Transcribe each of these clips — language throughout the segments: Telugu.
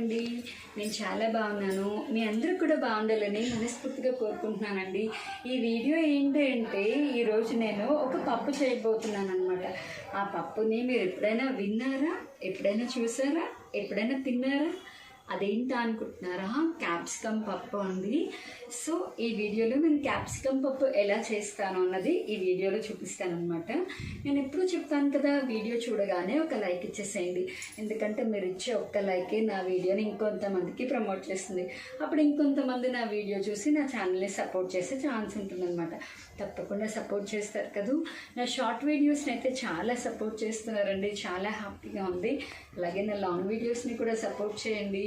అండి ఉన్నారండి నేను చాలా బాగున్నాను. మీ అందరూ కూడా బాగుండాలని మనస్ఫూర్తిగా కోరుకుంటున్నానండి. ఈ వీడియో ఏంటి అంటే ఈరోజు నేను ఒక పప్పు చేయబోతున్నాను అనమాట ఆ పప్పుని మీరు ఎప్పుడైనా విన్నారా? ఎప్పుడైనా చూసారా? ఎప్పుడైనా తిన్నారా? అదేంటా అనుకుంటున్నారా? క్యాప్సికమ్ పప్పు అండి సో ఈ వీడియోలో నేను క్యాప్సికమ్ పప్పు ఎలా చేస్తాను అన్నది ఈ వీడియోలో చూపిస్తాను అనమాట నేను ఎప్పుడూ చెప్తాను కదా వీడియో చూడగానే ఒక లైక్ ఇచ్చేసేయండి. ఎందుకంటే మీరు ఇచ్చే ఒక్క లైకే నా వీడియోని ఇంకొంతమందికి ప్రమోట్ చేస్తుంది. అప్పుడు ఇంకొంతమంది నా వీడియో చూసి నా ఛానల్ని సపోర్ట్ చేసే ఛాన్స్ ఉంటుందన్నమాట. తప్పకుండా సపోర్ట్ చేస్తారు కదూ. నా షార్ట్ వీడియోస్ని అయితే చాలా సపోర్ట్ చేస్తున్నారండి. చాలా హ్యాపీగా ఉంది. అలాగే నా లాంగ్ వీడియోస్ని కూడా సపోర్ట్ చేయండి.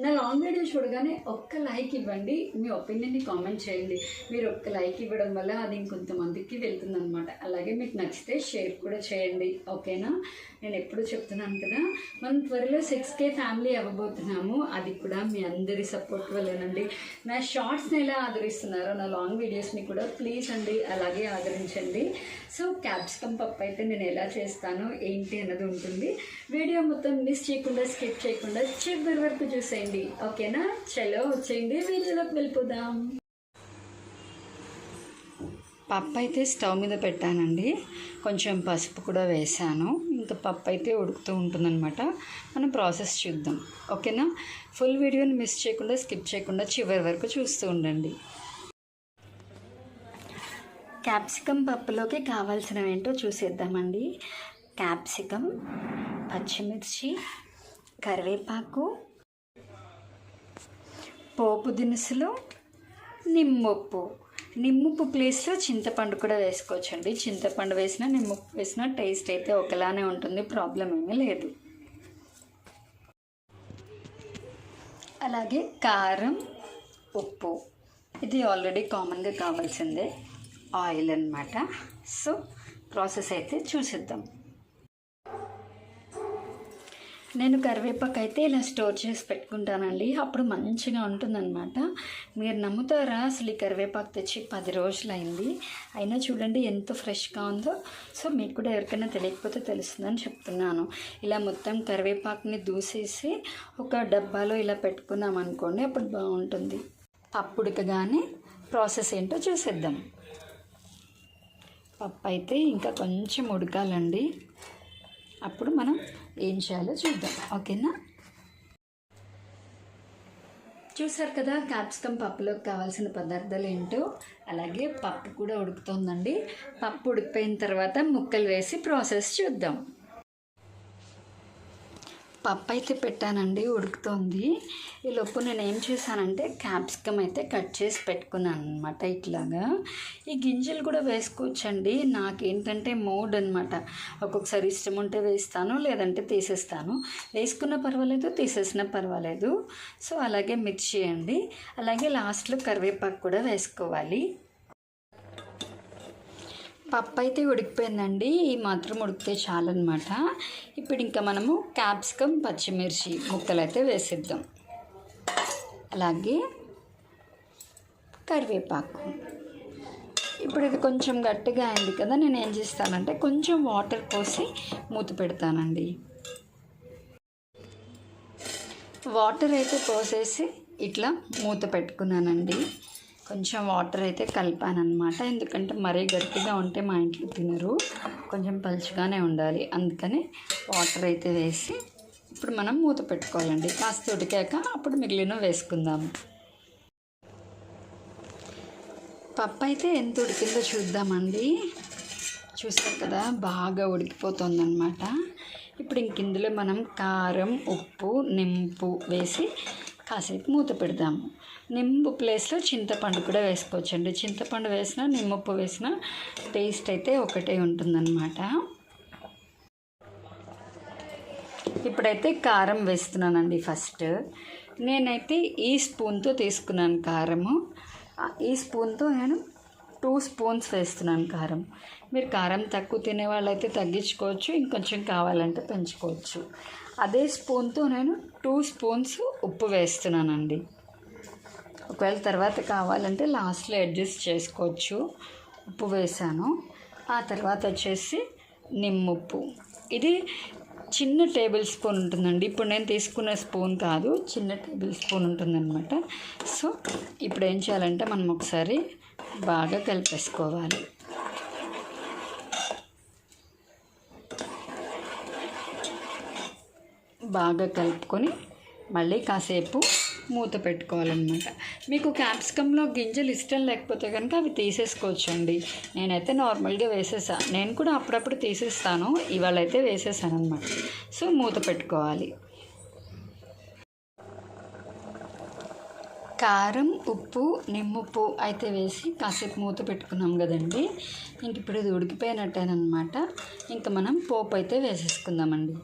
నా లాంగ్ వీడియో చూడగానే ఒక్క లైక్ ఇవ్వండి. మీ ఒపీనియన్ని కామెంట్ చేయండి. మీరు ఒక్క లైక్ ఇవ్వడం వల్ల అది ఇంకొంతమందికి వెళ్తుందనమాట అలాగే మీకు నచ్చితే షేర్ కూడా చేయండి. ఓకేనా నేను ఎప్పుడు చెప్తున్నాను కదా మనం త్వరలో సిక్స్ కే ఫ్యామిలీ అవ్వబోతున్నాము. అది కూడా మీ అందరి సపోర్ట్ వల్లేనండి. నా షార్ట్స్ని ఎలా ఆదరిస్తున్నారో నా లాంగ్ వీడియోస్ని కూడా ప్లీజ్ అండి అలాగే ఆదరించండి. సో క్యాప్సికమ్ పప్పు అయితే నేను ఎలా చేస్తాను ఏంటి అన్నది ఉంటుంది. వీడియో మొత్తం మిస్ చేయకుండా స్కిప్ చేయకుండా చివరి వరకు చూసేయండి. ఓకేనా? చలో వచ్చేయండి. వీడియోలోకి వెళ్ళిపోదాం. పప్పు అయితే స్టవ్ మీద పెట్టానండి. కొంచెం పసుపు కూడా వేసాను. ఇంకా పప్పు అయితే ఉడుకుతూ ఉంటుందన్నమాట. మనం ప్రాసెస్ చూద్దాం. ఓకేనా? ఫుల్ వీడియోని మిస్ చేయకుండా స్కిప్ చేయకుండా చివరి వరకు చూస్తూ ఉండండి. క్యాప్సికమ్ పప్పులోకి కావాల్సినవి ఏంటో చూసేద్దామండి. క్యాప్సికమ్ పచ్చిమిర్చి కరివేపాకు పోపు దినుసులు నిమ్మప్పు. నిమ్మప్పు ప్లేస్లో చింతపండు కూడా వేసుకోవచ్చండి. చింతపండు వేసినా నిమ్మప్పు వేసినా టేస్ట్ అయితే ఒకలానే ఉంటుంది. ప్రాబ్లం ఏమీ లేదు. అలాగే కారం ఉప్పు. ఇది ఆల్రెడీ కామన్గా కావాల్సిందే. ఆయిల్ అన్నమాట. సో ప్రాసెస్ అయితే చూసిద్దాం. నేను కరివేపాకు అయితే ఇలా స్టోర్ చేసి పెట్టుకుంటానండి. అప్పుడు మంచిగా ఉంటుందన్నమాట. మీరు నమ్ముతారా? అసలు ఈ కరివేపాకు తెచ్చి పది రోజులు అయింది అయినా చూడండి ఎంత ఫ్రెష్గా ఉందో. సో మీకు కూడా ఎవరికైనా తెలియకపోతే తెలుస్తుందని చెప్తున్నాను. ఇలా మొత్తం కరివేపాకుని దూసేసి ఒక డబ్బాలో ఇలా పెట్టుకున్నాం అనుకోండి అప్పుడు బాగుంటుంది. పప్పు ఉడకగానే ప్రాసెస్ ఏంటో చూసేద్దాం. పప్పు అయితే ఇంకా కొంచెం ఉడకాలండి. అప్పుడు మనం ఏం చేయాలో చూద్దాం. ఓకేనా? చూసారు కదా క్యాప్సికమ్ పప్పులోకి కావాల్సిన పదార్థాలు ఏంటో? అలాగే పప్పు కూడా ఉడుకుతుందండి. పప్పు ఉడికిపోయిన తర్వాత ముక్కలు వేసి ప్రాసెస్ చూద్దాం. పప్పు అయితే పెట్టానండి ఉడుకుతోంది. ఈ లోపు నేను ఏం చేశానంటే క్యాప్సికమ్ అయితే కట్ చేసి పెట్టుకున్నాను అనమాట ఇట్లాగా. ఈ గింజలు కూడా వేసుకోవచ్చండి. నాకేంటంటే మోడ్ అనమాట ఒక్కొక్కసారి ఇష్టం ఉంటే వేస్తాను లేదంటే తీసేస్తాను. వేసుకున్న పర్వాలేదు తీసేసిన పర్వాలేదు. సో అలాగే మిర్చి అండి అలాగే లాస్ట్లో కరివేపాకు కూడా వేసుకోవాలి. పప్పు అయితే ఉడికిపోయిందండి. ఈ మాత్రం ఉడికితే చాలన్నమాట. ఇప్పుడు ఇంకా మనము క్యాప్సికమ్ పచ్చిమిర్చి ముక్కలు అయితే వేసిద్దాం. అలాగే కరివేపాకు. ఇప్పుడు ఇది కొంచెం గట్టిగా అయింది కదా నేను ఏం చేస్తానంటే కొంచెం వాటర్ పోసి మూత పెడతానండి. వాటర్ అయితే పోసేసి ఇట్లా మూత పెట్టుకున్నానండి. కొంచెం వాటర్ అయితే కలిపాను అనమాట ఎందుకంటే మరీ గట్టిగా ఉంటే మా ఇంట్లో తినరు. కొంచెం పలుచగానే ఉండాలి. అందుకని వాటర్ అయితే వేసి ఇప్పుడు మనం మూత పెట్టుకోవాలండి. కాస్త ఉడికాక అప్పుడు మిగిలిన వేసుకుందాం పప్పు అయితే ఎంత ఉడికిందో చూద్దామండి. చూస్తారు కదా బాగా ఉడికిపోతుందన్నమాట. ఇప్పుడు ఇంక ఇందులో మనం కారం ఉప్పు నింపు వేసి కాసేపు మూత పెడదాము. నింబు ప్లేస్లో చింతపండు కూడా వేసుకోవచ్చండి. చింతపండు వేసినా నిమ్మప్పు వేసినా టేస్ట్ అయితే ఒకటే ఉంటుందన్నమాట. ఇప్పుడైతే కారం వేస్తున్నానండి ఫస్ట్. నేనైతే ఈ స్పూన్తో తీసుకున్నాను కారము. ఈ స్పూన్తో నేను టూ స్పూన్స్ వేస్తున్నాను కారం. మీరు కారం తక్కువ తినే వాళ్ళైతే తగ్గించుకోవచ్చు ఇంకొంచెం కావాలంటే పెంచుకోవచ్చు. అదే స్పూన్తో నేను టూ స్పూన్స్ ఉప్పు వేస్తున్నానండి. ఒకవేళ తర్వాత కావాలంటే లాస్ట్లో అడ్జస్ట్ చేసుకోవచ్చు. ఉప్పు వేసాను. ఆ తర్వాత వచ్చేసి నిమ్ముప్పు ఇది చిన్న టేబుల్ స్పూన్ ఉంటుందండి. ఇప్పుడు నేను తీసుకున్న స్పూన్ కాదు చిన్న టేబుల్ స్పూన్ ఉంటుందన్నమాట. సో ఇప్పుడు ఏం చేయాలంటే మనం ఒకసారి బాగా కలిపేసుకోవాలి. బాగా కలుపుకొని మళ్ళీ కాసేపు మూత పెట్టుకోవాలన్నమాట. మీకు క్యాప్సికంలో గింజలు ఇష్టం లేకపోతే కనుక అవి తీసేసుకోవచ్చండి. నేనైతే నార్మల్గా వేసేసా. నేను కూడా అప్పుడప్పుడు తీసేస్తాను. ఇవాళ అయితే వేసేసాను అనమాట సో మూత పెట్టుకోవాలి. కారం ఉప్పు నిమ్ముప్పు అయితే వేసి కాసేపు మూత పెట్టుకున్నాం కదండి. ఇంక ఇప్పుడు ఇది ఉడికిపోయినట్టేనమాట ఇంకా మనం పోపు అయితే వేసేసుకుందామండి.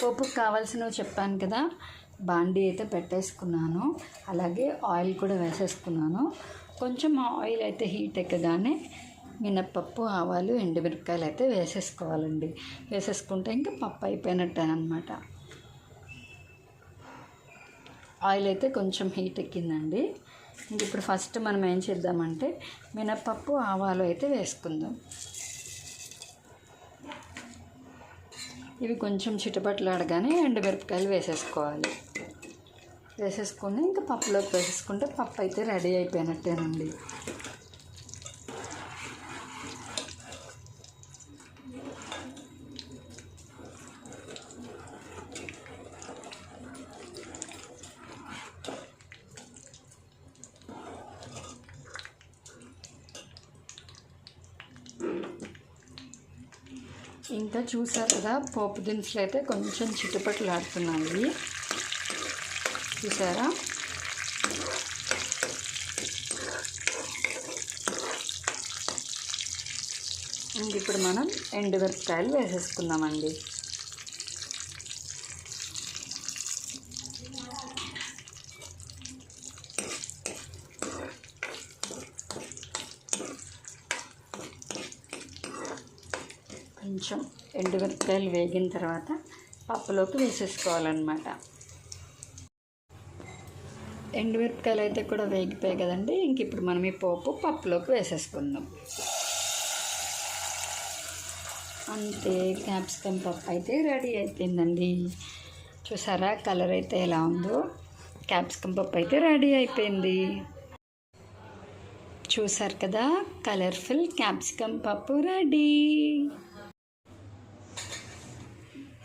పోపుకు కావాల్సినవి చెప్పాను కదా బాండీ అయితే పెట్టేసుకున్నాను. అలాగే ఆయిల్ కూడా వేసేసుకున్నాను. కొంచెం ఆయిల్ అయితే హీట్ ఎక్కగానే మినప్పప్పు ఆవాలు ఎండుమిరపకాయలు అయితే వేసేసుకోవాలండి. వేసేసుకుంటే ఇంకా పప్పు అయిపోయినట్టేనమాట ఆయిల్ అయితే కొంచెం హీట్ ఎక్కిందండి. ఇంక ఇప్పుడు ఫస్ట్ మనం ఏం చేద్దామంటే మినప్పప్పు ఆవాలు అయితే వేసుకుందాం. ఇవి కొంచెం చిటపట్లాడగానే ఎండుమిరపకాయలు వేసేసుకోవాలి. వేసేసుకొని ఇంకా పప్పులోకి వేసేసుకుంటే పప్పు అయితే రెడీ అయిపోయినట్టేనండి. ఇంకా చూసారు కదా పోపు దినుసులు అయితే కొంచెం చిట్టుపట్లు ఆడుతున్నాయి చూసారా? ఇంక ఇప్పుడు మనం ఎండుమిరపకాయలు వేసేసుకుందామండి. కొంచెం ఎండుమిరపకాయలు వేగిన తర్వాత పప్పులోకి వేసేసుకోవాలన్నమాట. ఎండుమిరపకాయలు అయితే కూడా వేగిపోయాయి కదండి. ఇంక ఇప్పుడు మనం ఈ పోపు పప్పులోకి వేసేసుకుందాం. అంతే క్యాప్సికమ్ పప్పు అయితే రెడీ అయిపోయిందండి. చూసారా కలర్ అయితే ఎలా ఉందో. క్యాప్సికమ్ పప్పు అయితే రెడీ అయిపోయింది. చూసారు కదా కలర్ఫుల్ క్యాప్సికమ్ పప్పు రెడీ.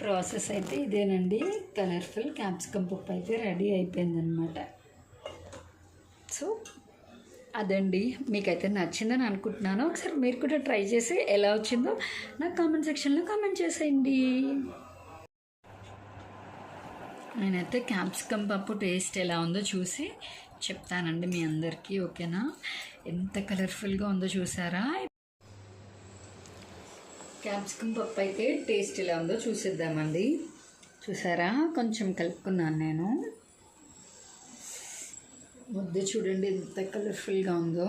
ప్రాసెస్ అయితే ఇదేనండి. కలర్ఫుల్ క్యాప్సికమ్ పప్పు అయితే రెడీ అయిపోయిందనమాట సో అదండి. మీకైతే నచ్చిందని అనుకుంటున్నాను. ఒకసారి మీరు కూడా ట్రై చేసి ఎలా వచ్చిందో నాకు కామెంట్ సెక్షన్లో కామెంట్ చేసేయండి. నేనైతే క్యాప్సికమ్ పప్పు టేస్ట్ ఎలా ఉందో చూసి చెప్తానండి మీ అందరికీ ఓకేనా? ఎంత కలర్ఫుల్గా ఉందో చూసారా? క్యాప్సికమ్ పప్పు అయితే టేస్ట్ ఎలా ఉందో చూసిద్దామండి. చూసారా? కొంచెం కలుపుకున్నాను నేను. ముద్ద చూడండి ఎంత కలర్ఫుల్గా ఉందో.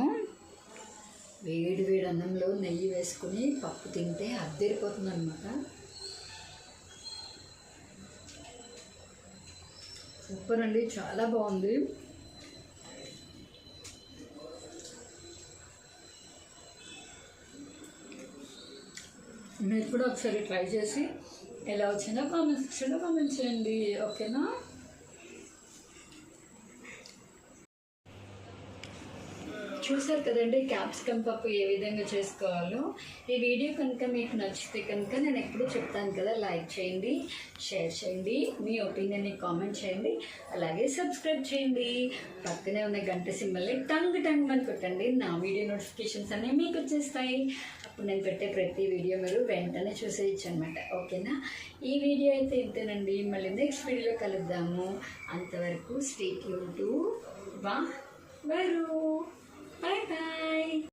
వేడి వేడి అన్నంలో నెయ్యి వేసుకుని పప్పు తింటే అద్దరిపోతుంది అనమాట సూపర్ అండి చాలా బాగుంది. మీరు కూడా ఒకసారి ట్రై చేసి ఎలా వచ్చిందో కామెంట్ సెక్షన్లో కామెంట్ చేయండి. ఓకేనా చూసారు కదండి క్యాప్సికమ్ పప్పు ఏ విధంగా చేసుకోవాలో. ఈ వీడియో కనుక మీకు నచ్చితే కనుక నేను ఎప్పుడూ చెప్తాను కదా లైక్ చేయండి షేర్ చేయండి మీ ఒపీనియన్ని కామెంట్ చేయండి అలాగే సబ్స్క్రైబ్ చేయండి. పక్కనే ఉన్న గంట సింబల్ని టంగ్ టంగ్ అని కొట్టండి నా వీడియో నోటిఫికేషన్స్ అనేవి మీకు వచ్చేస్తాయి. అప్పుడు నేను పెట్టే ప్రతి వీడియో మీరు వెంటనే చూసేయచ్చు అనమాట ఓకేనా? ఈ వీడియో అయితే ఇంతేనండి. మళ్ళీ నెక్స్ట్ వీడియోలో కలుద్దాము. అంతవరకు స్టేట్ యూన్ టు వా వరు. Bye bye.